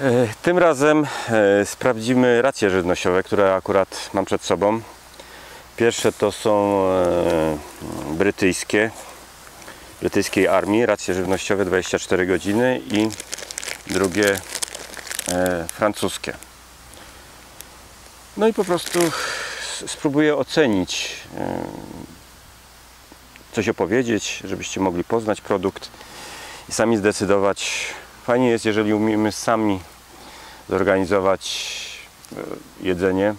E, Tym razem e, sprawdzimy racje żywnościowe, które akurat mam przed sobą. Pierwsze to są e, brytyjskie, brytyjskiej armii, racje żywnościowe 24 godziny i drugie francuskie. No i po prostu spróbuję ocenić, coś opowiedzieć, żebyście mogli poznać produkt i sami zdecydować. Fajnie jest, jeżeli umiemy sami zorganizować e, jedzenie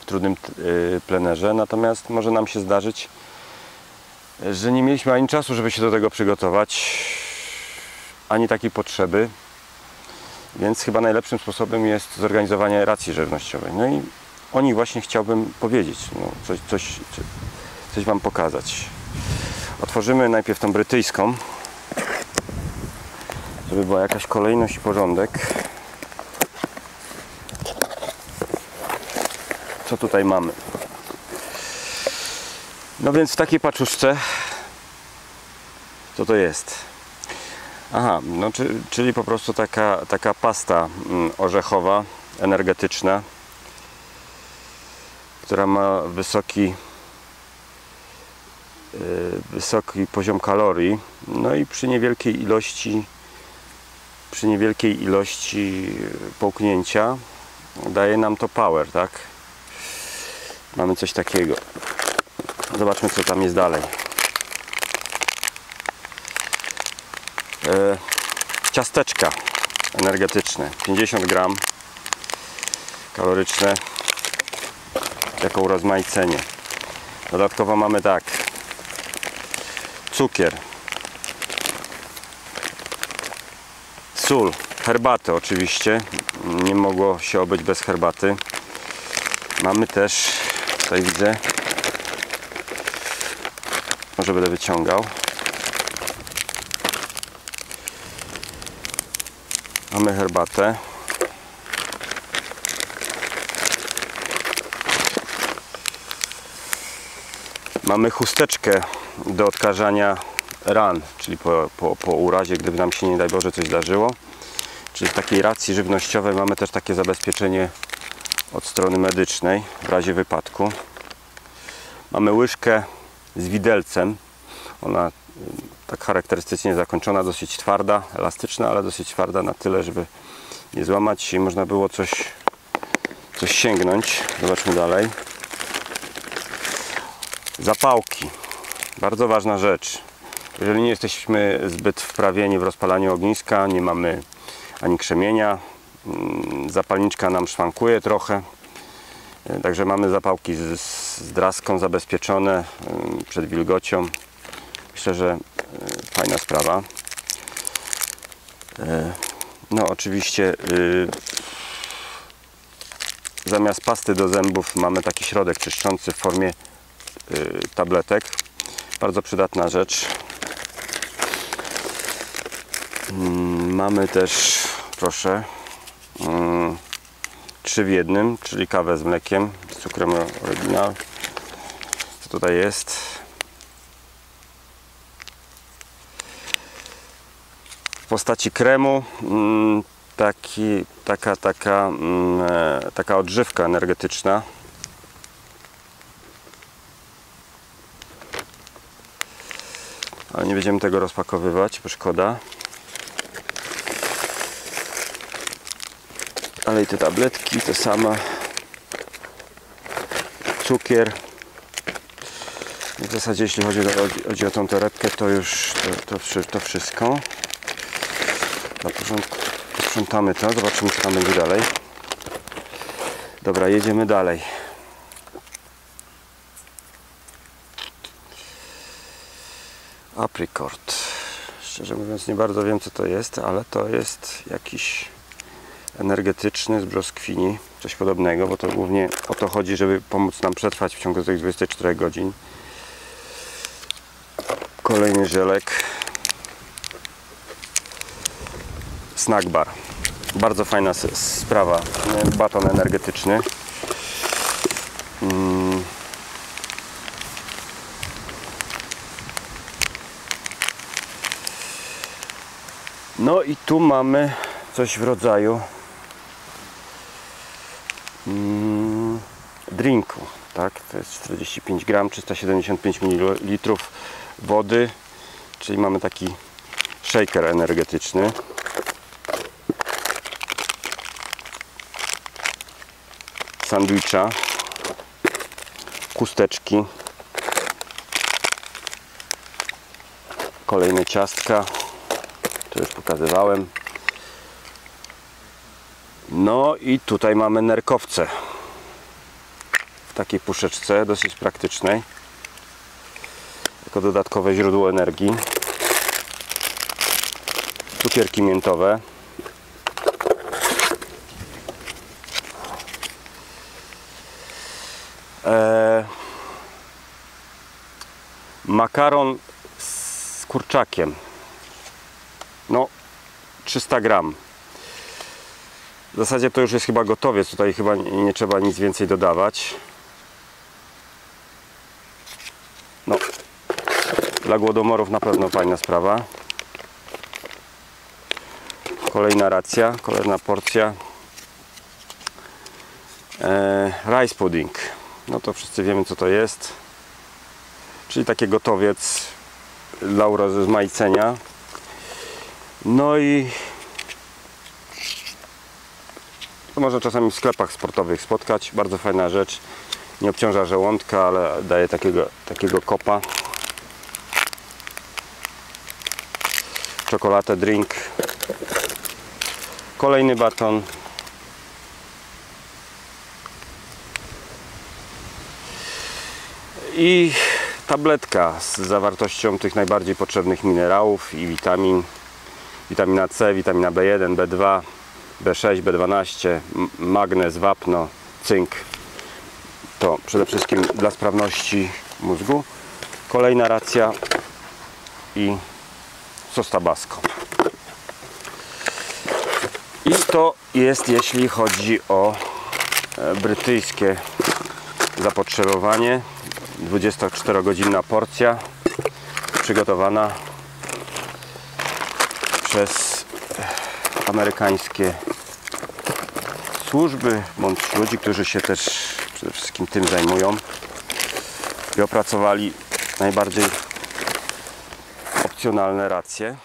w trudnym e, plenerze, natomiast może nam się zdarzyć, że nie mieliśmy ani czasu, żeby się do tego przygotować, ani takiej potrzeby, więc chyba najlepszym sposobem jest zorganizowanie racji żywnościowej. No i o nich właśnie chciałbym powiedzieć, no, coś, coś, coś Wam pokazać. Otworzymy najpierw tą brytyjską, żeby była jakaś kolejność i porządek. Co tutaj mamy? No więc w takiej paczuszce co to jest? Aha, no czy, czyli po prostu taka, taka pasta mm, orzechowa, energetyczna, która ma wysoki y, wysoki poziom kalorii, no i przy niewielkiej ilości przy niewielkiej ilości połknięcia daje nam to power, tak? Mamy coś takiego. Zobaczmy co tam jest dalej. E, ciasteczka energetyczne 50 gram kaloryczne jako urozmaicenie. Dodatkowo mamy tak cukier sól, herbatę oczywiście nie mogło się obyć bez herbaty mamy też tutaj widzę. Może będę wyciągał. Mamy herbatę. Mamy chusteczkę do odkażania ran czyli po, po, po urazie gdyby nam się nie daj Boże coś zdarzyło. Czyli w takiej racji żywnościowej mamy też takie zabezpieczenie od strony medycznej w razie wypadku mamy łyżkę z widelcem ona y, tak charakterystycznie zakończona, dosyć twarda, elastyczna, ale dosyć twarda na tyle, żeby nie złamać się i można było coś, coś sięgnąć. Zobaczmy dalej. Zapałki. Bardzo ważna rzecz. Jeżeli nie jesteśmy zbyt wprawieni w rozpalaniu ogniska, nie mamy ani krzemienia, zapalniczka nam szwankuje trochę, E, Także mamy zapałki z, z draską zabezpieczone ym, przed wilgocią. Myślę, że y, fajna sprawa. E, No oczywiście y, zamiast pasty do zębów mamy taki środek czyszczący w formie y, tabletek. Bardzo przydatna rzecz. Mm, Mamy też, proszę, mm, trzy w jednym, czyli kawę z mlekiem, z cukrem oryginal. Co tutaj jest? W postaci kremu mm, taki, taka, taka, mm, e, taka odżywka energetyczna. Ale nie będziemy tego rozpakowywać, bo szkoda. Ale i te tabletki te same cukier. W zasadzie jeśli chodzi, o- chodzi o tą torebkę to już to, to, to wszystko. Na porządku. Posprzątamy to, zobaczymy co tam będzie dalej. Dobra, jedziemy dalej. Apricot szczerze mówiąc nie bardzo wiem co to jest ale to jest jakiś energetyczny z brzoskwini, coś podobnego, bo to głównie o to chodzi, żeby pomóc nam przetrwać w ciągu tych 24 godzin. Kolejny żelek. Snack bar. Bardzo fajna sprawa. Baton energetyczny. Mm. No i tu mamy coś w rodzaju drinku. Tak? To jest 45 gram, 375 ml wody, czyli mamy taki shaker energetyczny. Sandwicha, chusteczki, kolejne ciastka, to już pokazywałem. No i tutaj mamy nerkowce. W takiej puszeczce, dosyć praktycznej. Jako dodatkowe źródło energii. Cukierki miętowe. Eee, makaron z kurczakiem. No 300 gram w zasadzie to już jest chyba gotowiec tutaj chyba nie, trzeba nic więcej dodawać. No. Dla głodomorów na pewno fajna sprawa. Kolejna racja, kolejna porcja. E, rice pudding. No to wszyscy wiemy co to jest. Czyli taki gotowiec dla urozmaicenia no i to można czasami w sklepach sportowych spotkać. Bardzo fajna rzecz. Nie obciąża żołądka, ale daje takiego, takiego kopa. Czekoladę, drink. Kolejny baton. I tabletka z zawartością tych najbardziej potrzebnych minerałów i witamin. Witamina C, witamina B1, B2 B6, B12 m- magnez, wapno, cynk. To przede wszystkim dla sprawności mózgu. Kolejna racja i sos tabasco i to jest jeśli chodzi o e, brytyjskie zapotrzebowanie. 24-godzinna porcja przygotowana przez amerykańskie służby bądź ludzi, którzy się też przede wszystkim tym zajmują i opracowali najbardziej opcjonalne racje.